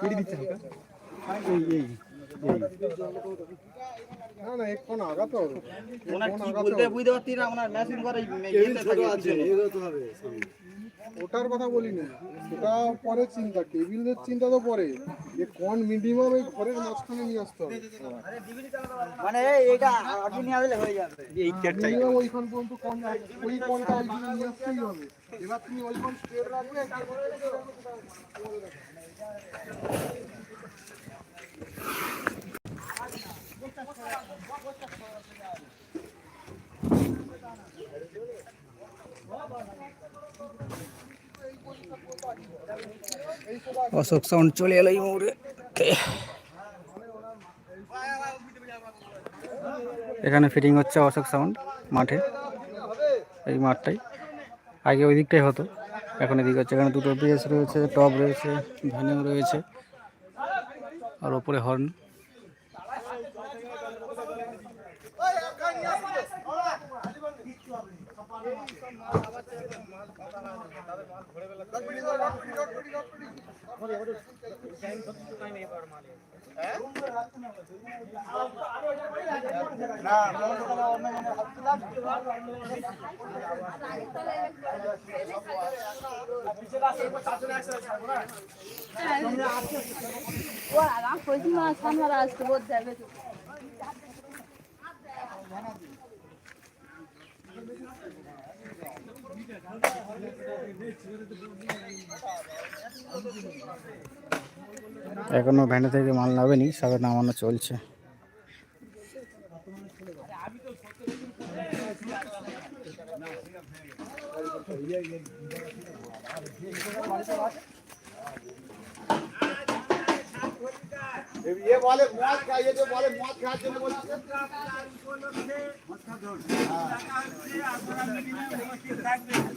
কেটে দিচ্ছে হালকা? এই এই। ওটার কথা বলিনি। ওটা পরে চিন্তা টেবিলের চিন্তা তো পরে। যে কোন মিনিমাম এই ঘরের মাঝখানে নিয়ে আসতে হবে। মানে এইটা আগে নিয়ে আসলে হয়ে যাবে। এই মিনিমাম ওইখান পর্যন্ত কোন ওই কোনটা নিয়ে আসতেই হবে। এবার তুমি ওই স্ট্রেট রাখবে অশোক সাউন্ড চলে এলো এই মোড়ে এখানে ফিটিং হচ্ছে অশোক সাউন্ড মাঠে, এই মাঠটাই। আগে ওই দিকটাই হতো, এখন এদিক হচ্ছে। এখানে দুটো বেস রয়েছে টপ রয়েছে ভ্যানিউ রয়েছে, আর ওপরে হর্ন আরাম কইছি মা সামনে আসতে বোধ যাবে তো এখনও ভ্যানে থেকে মাল নামেনি সবে নামানো চলছে। এ বলে মদ খাইয়েছে বলে মদ খাওয়ার জন্য বলছে